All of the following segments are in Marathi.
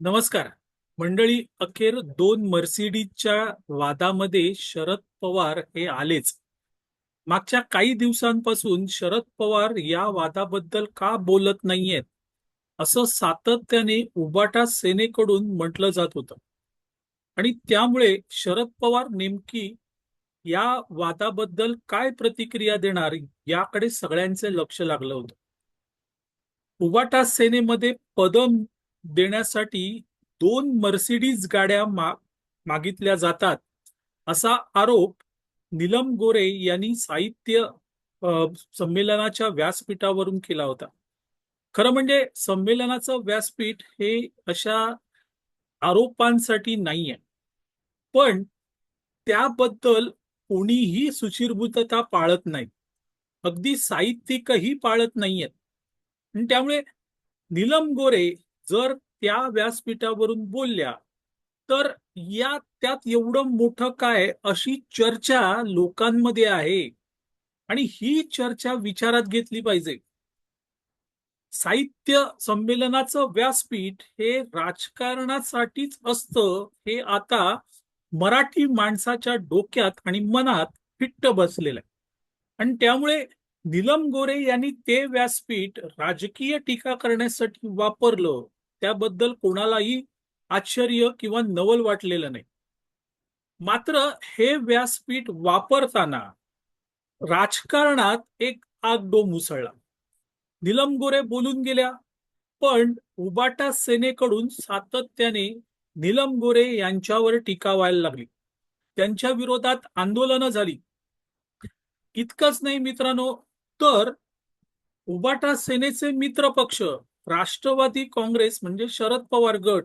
नमस्कार. मंडळी अखेर दोन मर्सिडीजच्या वादामध्ये शरद पवार हे आलेच. मागच्या काही दिवसांपासून शरद पवार या वादाबद्दल का बोलत नाहीयेत? असं सातत्याने उबाटा सेनेकडून म्हटलं जात होतं. आणि त्यामुळे शरद पवार नेमकी या वादाबद्दल काय प्रतिक्रिया देणार याकडे सगळ्यांचे लक्ष लागलं होतं. उबाटा सेनेमध्ये पदम देण्यासाठी दोन मर्सिडीज गाड्या मा मागितल्या जातात. असा आरोप निलम गोरे यांनी साहित्य संमेलनाच्या व्यासपीठावरून केला होता. खरं म्हणजे संमेलनाचं व्यासपीठ हे अशा आरोपांसाठी नाहीये. पण त्याबद्दल कोणीही सुचिरभूतता पाळत नाही. अगदी साहित्यिकही पाळत नाहीयेत. आणि त्यामुळे निलम गोरे जर त्या व्यासपीठावरून बोलल्या तर या त्यात एवढं मोठं काय अशी चर्चा लोकांमध्ये आहे. आणि ही चर्चा विचारात घेतली पाहिजे. साहित्य संमेलनाचं व्यासपीठ हे राजकारणासाठीच असतं हे आता मराठी माणसाच्या डोक्यात आणि मनात फिट्ट बसलेलं आहे. आणि त्यामुळे नीलम गोरे यांनी ते व्यासपीठ राजकीय टीका करण्यासाठी वापरलं. त्याबद्दल कोणालाही आश्चर्य किंवा नवल वाटलेलं नाही. मात्र हे व्यासपीठ वापरताना राजकारणात एक आगडो मुसळला निलम गोरे बोलून गेल्या पण उबाटा सेनेकडून सातत्याने निलम गोरे यांच्यावर टीका व्हायला लागली. त्यांच्या विरोधात आंदोलनं झाली. इतकंच नाही मित्रांनो तर उबाटा सेनेचे मित्र पक्ष राष्ट्रवादी काँग्रेस म्हणजे शरद पवार गट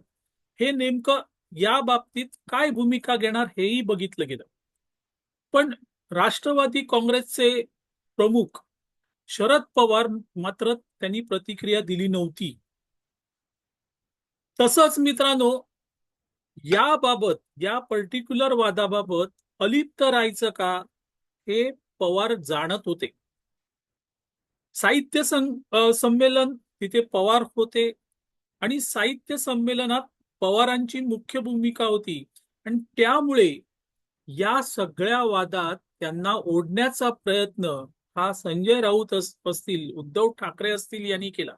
हे नेमकं या बाबतीत काय भूमिका घेणार हेही बघितलं गेलं. पण राष्ट्रवादी काँग्रेसचे प्रमुख शरद पवार मात्र त्यांनी प्रतिक्रिया दिली नव्हती. तसंच मित्रांनो याबाबत या पर्टिक्युलर वादाबाबत अलिप्त राहायचं का हे पवार जाणत होते. साहित्य संमेलन तिथे पवार होते. आणि साहित्य संमेलनात पवारांची मुख्य भूमिका होती. आणि त्यामुळे या सगळ्या वादात त्यांना ओढण्याचा प्रयत्न हा संजय राऊत असतील उद्धव ठाकरे असतील यांनी केला.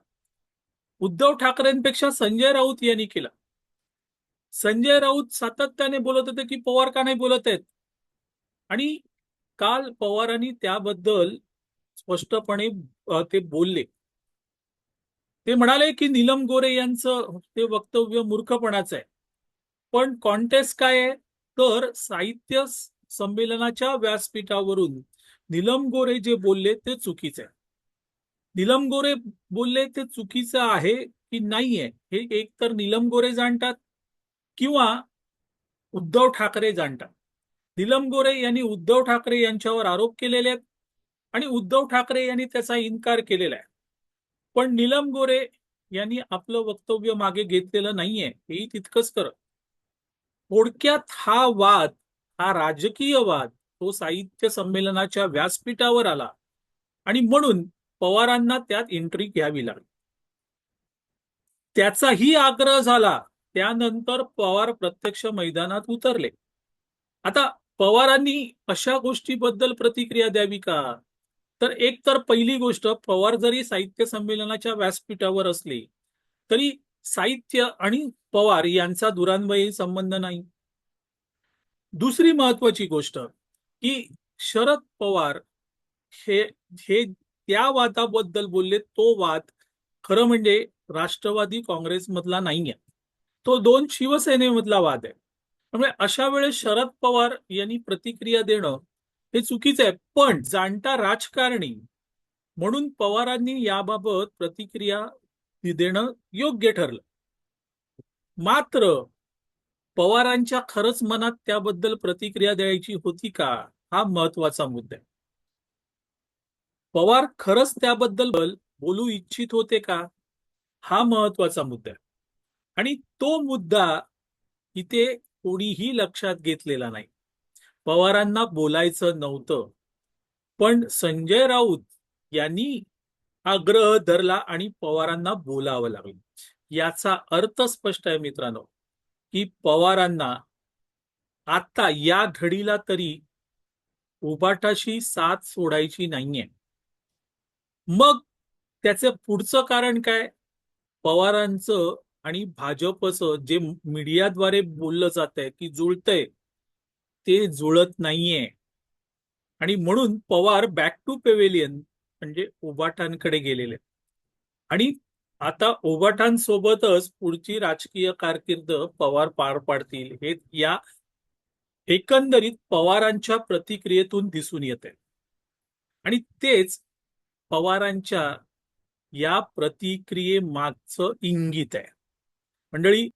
उद्धव ठाकरेंपेक्षा संजय राऊत यांनी केला. संजय राऊत सातत्याने बोलत होते की पवार का नाही बोलत आहेत? आणि काल पवारांनी त्याबद्दल स्पष्टपणे ते बोलले. ते म्हणाले की नीलम गोरे यांचं ते वक्तव्य मूर्खपणाचं आहे. पण कॉन्टेस्ट काय आहे? तर साहित्य संमेलनाच्या व्यासपीठावरून नीलम गोरे जे बोलले ते चुकीचे आहे. नीलम गोरे बोलले ते चुकीचं आहे की नाहीये? हे एक तर नीलम गोरे जाणतात किंवा उद्धव ठाकरे जाणतात. नीलम गोरे यांनी उद्धव ठाकरे यांच्यावर आरोप केलेले आहेत आणि उद्धव ठाकरे यांनी त्याचा इन्कार केलेला आहे. पण नीलम गोरे यांनी आपलं वक्तव्य मागे घेतलेलं नाहीये हेही तितकंच कर थोडक्यात हा वाद हा राजकीय वाद तो साहित्य संमेलनाच्या व्यासपीठावर आला आणि म्हणून पवारांना त्यात एंट्री घ्यावी लागली. त्याचाही आग्रह झाला त्यानंतर पवार प्रत्यक्ष मैदानात उतरले. आता पवारांनी अशा गोष्टीबद्दल प्रतिक्रिया द्यावी का? तर एक तर पहिली गोष्ट पवार जरी साहित्य संमेलनाच्या व्यासपीठावर असले तरी साहित्य आणि पवार यांचा दुरान्वयी संबंध नाही. दुसरी महत्वाची गोष्ट की शरद पवार हे हे त्या वादाबद्दल बोलले तो वाद खरं म्हणजे राष्ट्रवादी काँग्रेसमधला नाहीये. तो दोन शिवसेनेमधला वाद आहे. त्यामुळे अशा वेळेस शरद पवार यांनी प्रतिक्रिया देणं हे चुकीचं आहे. पण जाणता राजकारणी म्हणून पवारांनी याबाबत प्रतिक्रिया देणं योग्य ठरलं. मात्र पवारांच्या खरंच मनात त्याबद्दल प्रतिक्रिया द्यायची होती का? हा महत्त्वाचा मुद्दा आहे. पवार खरंच त्याबद्दल बोलू इच्छित होते का? हा महत्त्वाचा मुद्दा आहे. आणि तो मुद्दा इथे कोणीही लक्षात घेतलेला नाही. पवारांना बोलायचं नव्हतं. पण संजय राऊत यांनी आग्रह धरला आणि पवारांना बोलावं लागलं. याचा अर्थ स्पष्ट आहे मित्रांनो की पवारांना आता या घडीला तरी उबाटाशी साथ सोडायची नाहीये. मग त्याचं पुढचं कारण काय? पवारांचं आणि भाजपचं जे मीडियाद्वारे बोललं जात आहे की जुळतंय ते जुळत नाहीये. आणि म्हणून पवार बॅक टू पेवेलियन म्हणजे ओबाटांकडे गेलेले. आणि आता ओबाटांसोबतच पुढची राजकीय कारकीर्द पवार पार पाडतील. हे या एकंदरीत पवारांच्या प्रतिक्रियेतून दिसून येते. आणि तेच पवारांच्या या प्रतिक्रियेमागचं इंगित आहे. मंडळी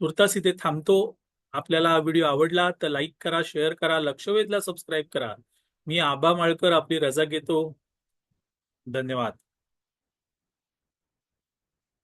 तुर्तास इथे थांबतो. आपल्याला हा व्हिडिओ आवडला तर लाईक करा शेअर करा लक्षवेधला सबस्क्राईब करा. मी आबा माळकर आपली रजा घेतो. धन्यवाद.